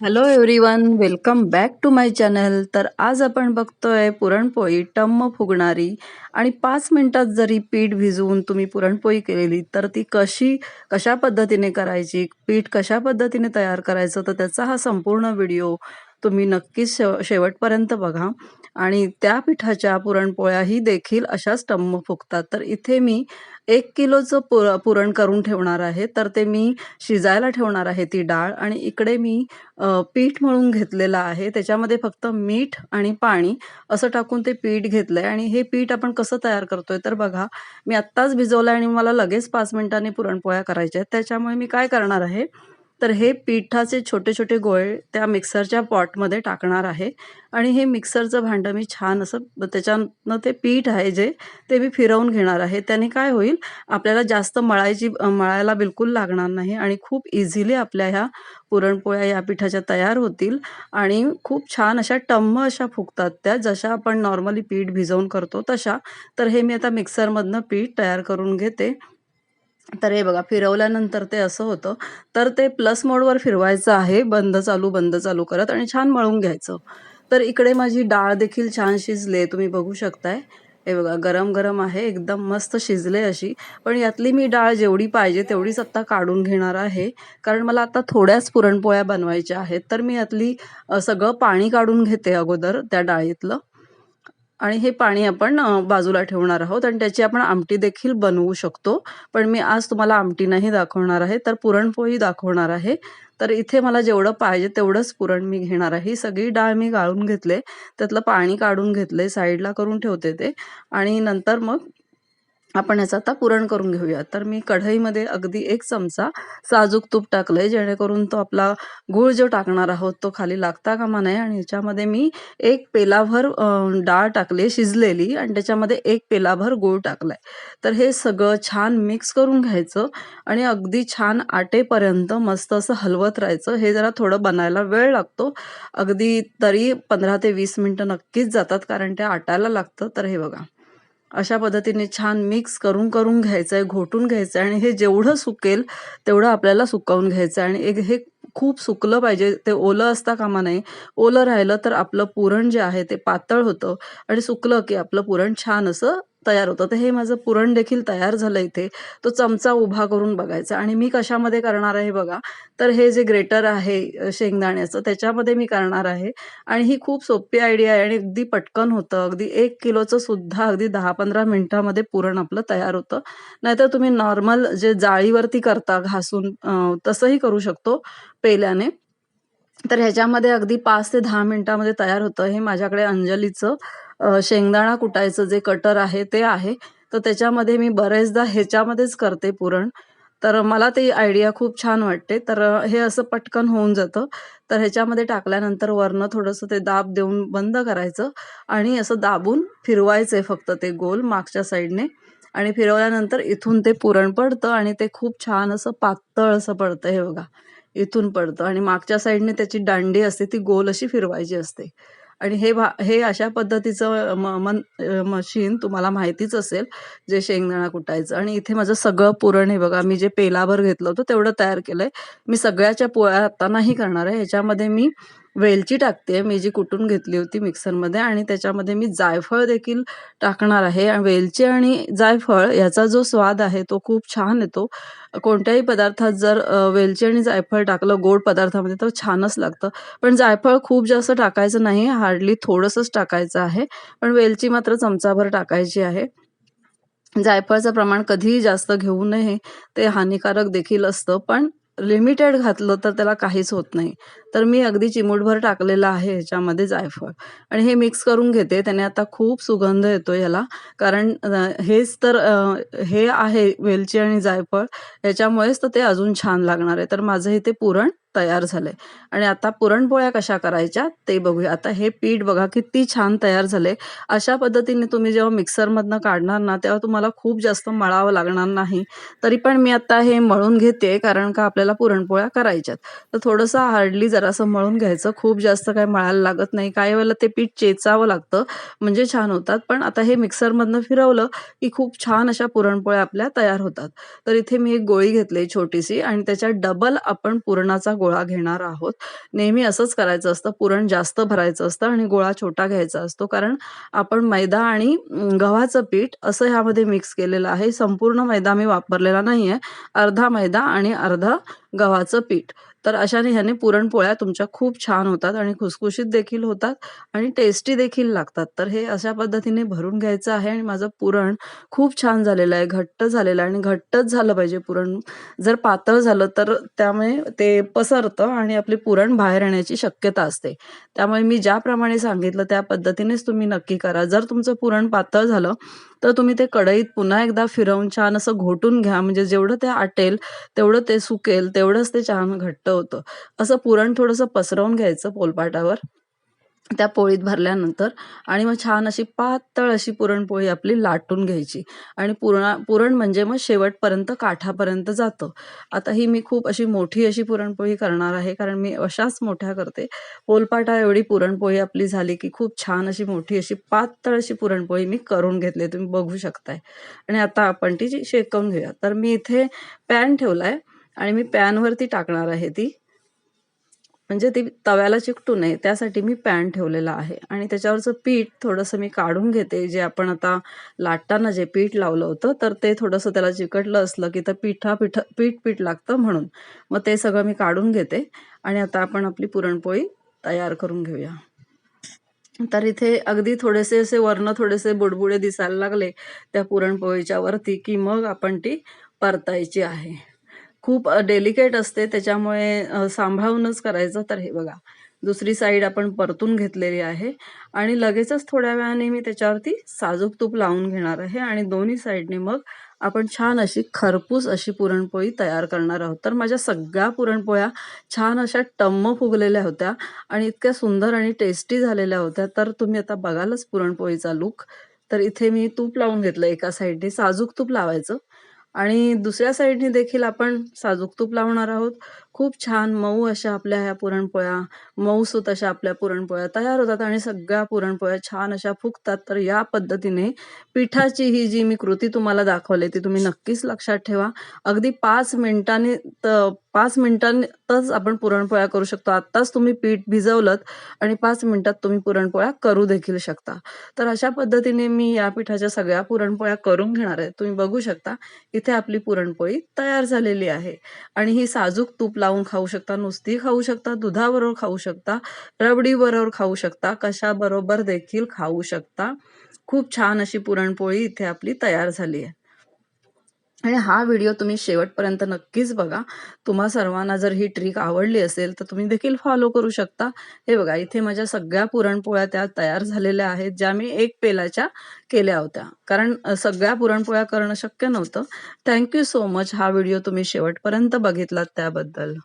Hello everyone welcome back to my channel तर आज आपण बघतोय पुरणपोळी टम्म फुगणारी आणि पाच मिनिटात जरी पीठ भिजवून तुम्ही पुरणपोळी केलेली तर ती कशी कशा पद्धतीने करायची पीठ कशा पद्धतीने तयार करायचं तर त्याचा हा संपूर्ण व्हिडिओ तुम्ही नक्कीच शेव शेवटपर्यंत बघा. आणि त्या पिठाच्या पुरणपोळ्याही देखील अशाच टम्म फुगतात. तर इथे मी एक किलोचं पुर पुरण करून ठेवणार आहे तर ते मी शिजायला ठेवणार आहे ती डाळ आणि इकडे मी पीठ मळून घेतलेलं आहे. त्याच्यामध्ये फक्त मीठ आणि पाणी असं टाकून ते पीठ घेतलंय आणि हे पीठ आपण कसं तयार करतोय तर बघा मी आत्ताच भिजवलंय आणि मला लगेच पाच मिनिटांनी पुरणपोळ्या करायच्या आहेत. त्याच्यामुळे मी काय करणार आहे तर हे पिठाचे छोटे छोटे गोळे त्या मिक्सरच्या पॉटमध्ये टाकणार आहे. आणि हे मिक्सरचं भांडं मी छान असं त्याच्यानं ते पीठ आहे जे ते मी फिरवून घेणार आहे. त्याने काय होईल आपल्याला जास्त मळायची मळायला बिलकुल लागणार नाही आणि खूप इझिली आपल्या ह्या पुरणपोळ्या या पिठाच्या तयार होतील. आणि खूप छान अशा टम्म अशा फुगतात त्या जशा आपण नॉर्मली पीठ भिजवून करतो तशा. तर हे मी आता मिक्सरमधनं पीठ तयार करून घेते. तर हे बघा फिरवल्यानंतर ते असं होतं. तर ते प्लस मोडवर फिरवायचं आहे बंद चालू बंद चालू करत आणि छान मळून घ्यायचं. तर इकडे माझी डाळ देखील छान शिजले तुम्ही बघू शकताय. हे बघा गरम गरम आहे एकदम मस्त शिजले अशी. पण यातली मी डाळ जेवढी पाहिजे तेवढीच आत्ता काढून घेणार आहे. कारण मला आता थोड्याच पुरणपोळ्या बनवायच्या आहेत. तर मी यातली सगळं पाणी काढून घेते अगोदर त्या डाळीतलं. आणि हे पाणी आपण बाजूला ठेवणार आहोत आणि त्याची आपण आमटी देखील बनवू शकतो. पण मी आज तुम्हाला आमटी नाही दाखवणार आहे तर पुरणपोळी दाखवणार आहे. तर इथे मला जेवढं पाहिजे तेवढंच पुरण मी घेणार आहे. ही सगळी डाळ मी गाळून घेतले. त्यातलं पाणी काढून घेतले साईडला करून ठेवते ते. आणि नंतर मग आपण ह्याचं आता पुरण करून घेऊया. तर मी कढईमध्ये अगदी एक चमचा साजूक तूप टाकलंय जेणेकरून तो आपला गूळ जो टाकणार आहोत तो खाली लागता कामा नये. आणि ह्याच्यामध्ये मी एक पेलाभर डाळ टाकली शिजलेली आणि त्याच्यामध्ये एक पेलाभर गूळ टाकलाय. तर हे सगळं छान मिक्स करून घ्यायचं आणि अगदी छान आटेपर्यंत मस्त असं हलवत राहायचं. हे जरा थोडं बनायला वेळ लागतो. अगदी तरी पंधरा ते वीस मिनटं नक्कीच जातात कारण ते आटायला लागतं. तर हे बघा. अशा पद्धतीने छान मिक्स करून करून घ्यायचं आहे घोटून घ्यायचं आहे आणि हे जेवढं सुकेल तेवढं आपल्याला सुकवून घ्यायचं आहे आणि एक हे खूप सुकलं पाहिजे. ते ओलं असता कामा नये. ओलं राहिलं तर आपलं पुरण जे आहे ते पातळ होतं. आणि सुकलं की आपलं पुरण छान असं तयार होतं. तर हे माझं पुरण देखील तयार झालं इथे. तो चमचा उभा करून बघायचा. आणि मी कशामध्ये करणार आहे बघा. तर हे जे ग्रेटर आहे शेंगदाण्याचं त्याच्यामध्ये मी करणार आहे. आणि ही खूप सोपी आयडिया आहे आणि अगदी पटकन होतं. अगदी एक किलोचं सुद्धा अगदी दहा पंधरा मिनिटामध्ये पुरण आपलं तयार होतं. नाहीतर तुम्ही नॉर्मल जे जाळीवरती करता घासून तसंही करू शकतो पेल्याने. तर ह्याच्यामध्ये अगदी पाच ते दहा मिनिटामध्ये तयार होतं. हे माझ्याकडे अंजलीचं शेंगदाणा कुटायचं जे कटर आहे ते आहे. तर त्याच्यामध्ये मी बरेचदा ह्याच्यामध्येच करते पुरण. तर मला ते आयडिया खूप छान वाटते. तर हे असं पटकन होऊन जातं. तर ह्याच्यामध्ये टाकल्यानंतर वरनं थोडंसं ते दाब देऊन बंद करायचं आणि असं दाबून फिरवायचंय फक्त ते गोल मागच्या साईडने. आणि फिरवल्यानंतर इथून ते पुरण पडतं आणि ते खूप छान असं पातळ असं पडतं हे बघा. इथून पडतं आणि मागच्या साईडने त्याची दांडी असते ती गोल अशी फिरवायची असते. आणि हे भा हे अशा पद्धतीचं म मन मशीन तुम्हाला माहितीच असेल जे शेंगदाणा कुटायचं. आणि इथे माझं सगळं पुरण हे बघा मी जे पेलाभर घेतलं होतं तेवढं तयार केलंय. मी सगळ्याच्या पोळ्या आता नाही करणार आहे. ह्याच्यामध्ये मी वेलची टाकते. मी जी कुटून घेतली होती मिक्सरमध्ये आणि त्याच्यामध्ये मी जायफळ देखील टाकणार आहे. वेलची आणि जायफळ याचा जो स्वाद आहे तो खूप छान येतो. कोणत्याही पदार्थात जर वेलची आणि जायफळ टाकलं गोड पदार्थामध्ये तर छानच लागतं. पण जायफळ खूप जास्त टाकायचं नाही. हार्डली थोडंसंच टाकायचं आहे. पण वेलची मात्र चमचाभर टाकायची आहे. जायफळचं प्रमाण कधीही जास्त घेऊ नये. ते हानिकारक देखील असतं. पण लिमिटेड घातलं तर त्याला काहीच होत नाही. तर मी अगदी चिमूटभर टाकलेलं आहे ह्याच्यामध्ये जायफळ. आणि हे मिक्स करून घेते. त्याने आता खूप सुगंध येतो याला कारण हेच तर हे आहे वेलची आणि जायफळ. ह्याच्यामुळेच तर ते अजून छान लागणार आहे. तर माझं इथे पुरण तयार झालंय. आणि आता पुरणपोळ्या कशा करायच्या ते बघूया. आता हे पीठ बघा किती छान तयार झाले अशा पद्धतीने तुम्ही जेव्हा मिक्सरमधनं काढणार ना तेव्हा तुम्हाला खूप जास्त मळावं लागणार नाही. तरी पण मी आता हे मळून घेते कारण का आपल्याला पुरणपोळ्या करायच्यात. तर थोडंसं हार्डली जरासं मळून घ्यायचं. खूप जास्त काय मळायला लागत नाही. काही वेळेला ते पीठ चेचावं लागतं. म्हणजे छान होतात. पण आता हे मिक्सरमधनं फिरवलं की खूप छान अशा पुरणपोळ्या आपल्या तयार होतात. तर इथे मी एक गोळी घेतली छोटीशी आणि त्याच्यात डबल आपण पुरणाचा गोळा घेणार आहोत. नेहमी असंच करायचं असतं. पुरण जास्त भरायचं असतं आणि गोळा छोटा घ्यायचा असतो. कारण आपण मैदा आणि गव्हाचं पीठ असं ह्यामध्ये मिक्स केलेलं आहे. संपूर्ण मैदा मी वापरलेला नाहीये. अर्धा मैदा आणि अर्धा गव्हाचं पीठ. तर अशाने ह्याने पुरणपोळ्या तुमच्या खूप छान होतात आणि खुसखुशीत देखील होतात आणि टेस्टी देखील लागतात. तर हे अशा पद्धतीने भरून घ्यायचं आहे आणि माझं पुरण खूप छान झालेलं आहे, घट्ट झालेलं आहे आणि घट्टच झालं पाहिजे पुरण. जर पातळ झालं तर त्यामुळे ते पसरतं आणि आपले पुरण बाहेर येण्याची शक्यता असते. त्यामुळे मी ज्याप्रमाणे सांगितलं त्या पद्धतीनेच तुम्ही नक्की करा. जर तुमचं पुरण पातळ झालं, तर तुम्ही ते कढईत पुन्हा एकदा फिरवून छान असं घोटून घ्या. म्हणजे जेवढं ते आटेल, तेवढं ते सुकेल, तेवढंच ते छान घट्ट होतं. असं पुरण थोडंसं पसरवून घ्यायचं पोलपाटावर. त्या पोळीत भरल्यानंतर आणि मग छान अशी पातळ अशी पुरणपोळी आपली लाटून घ्यायची आणि पुरणा पुरण म्हणजे मग शेवटपर्यंत काठापर्यंत जातं. आता ही मी खूप अशी मोठी अशी पुरणपोळी करणार आहे, कारण मी अशाच मोठ्या करते. पोलपाटा एवढी पुरणपोळी आपली झाली, की खूप छान अशी मोठी अशी पातळ अशी पुरणपोळी मी करून घेतली. तुम्ही बघू शकताय आणि आता आपण ती शेकवून घेऊया. तर मी इथे पॅन ठेवलाय आणि मी पॅनवरती टाकणार आहे ती. म्हणजे ती तव्याला चिकटू नये त्यासाठी मी पॅन ठेवलेला आहे आणि त्याच्यावरचं पीठ थोडंसं मी काढून घेते. जे आपण आता लाटताना जे पीठ लावलं होतं, तर ते थोडंसं त्याला चिकटलं असलं, की तर पिठा पिठ पीठ-पीठ लागतं म्हणून. मग ते सगळं मी काढून घेते आणि आता आपण आपली पुरणपोळी तयार करून घेऊया. तर इथे अगदी थोडेसे असे वर्ण थोडेसे बुडबुडे दिसायला लागले त्या पुरणपोळीच्या वरती, की मग आपण ती परतायची आहे. खूप डेलिकेट असते त्याच्यामुळे सांभाळूनच करायचं. तर हे बघा, दुसरी साईड आपण परतून घेतलेली आहे आणि लगेचच थोड्या वेळाने मी त्याच्यावरती साजूक तूप लावून घेणार आहे आणि दोन्ही साईडने मग आपण छान अशी खरपूस अशी पुरणपोळी तयार करणार आहोत. तर माझ्या सगळ्या पुरणपोळ्या छान अशा टम्म फुगलेल्या होत्या आणि इतक्या सुंदर आणि टेस्टी झालेल्या होत्या. तर तुम्ही आता बघालच पुरणपोळीचा लूक. तर इथे मी तूप लावून घेतलं एका साईडने, साजूक तूप लावायचं आणि दुसऱ्या साईडने देखील आपण साजूक तूप लावणार आहोत. खूप छान मऊ अशा आपल्या ह्या पुरणपोळ्या, मऊसूत अशा आपल्या पुरणपोळ्या तयार होतात आणि सगळ्या पुरणपोळ्या छान अशा फुगतात. तर या पद्धतीने पिठाची ही जी मी कृती तुम्हाला दाखवली, ती तुम्ही नक्कीच लक्षात ठेवा. अगदी पाच मिनिटांनी पाच मिनिटांतच आपण पुरणपोळ्या करू शकतो. आत्ताच तुम्ही पीठ भिजवलं आणि पाच मिनिटात तुम्ही पुरणपोळ्या करू देखील शकता. तर अशा पद्धतीने मी या पिठाच्या सगळ्या पुरणपोळ्या करून घेणार आहे. तुम्ही बघू शकता, इथे आपली पुरणपोळी तयार झालेली आहे आणि ही साजूक तूप लावून खाऊ शकता, नुसती खाऊ शकता, दुधाबरोबर खाऊ शकता, रबडीबरोबर खाऊ शकता, कशाबरोबर देखील खाऊ शकता. खूप छान अशी पुरणपोळी इथे आपली तयार झाली आहे. आणि हा व्हिडिओ तुम्ही शेवटपर्यंत नक्कीच बघा. तुम्हा सर्वांना जर ही ट्रिक आवडली असेल, तर तुम्ही देखील फॉलो करू शकता. हे बघा, इथे माझ्या सगळ्या पुरणपोळ्या त्या तयार झालेल्या आहेत, ज्या मी एक पेलाच्या केल्या होत्या. कारण सगळ्या पुरणपोळ्या करणं शक्य नव्हतं. थँक सो मच हा व्हिडिओ तुम्ही शेवटपर्यंत बघितलात त्याबद्दल.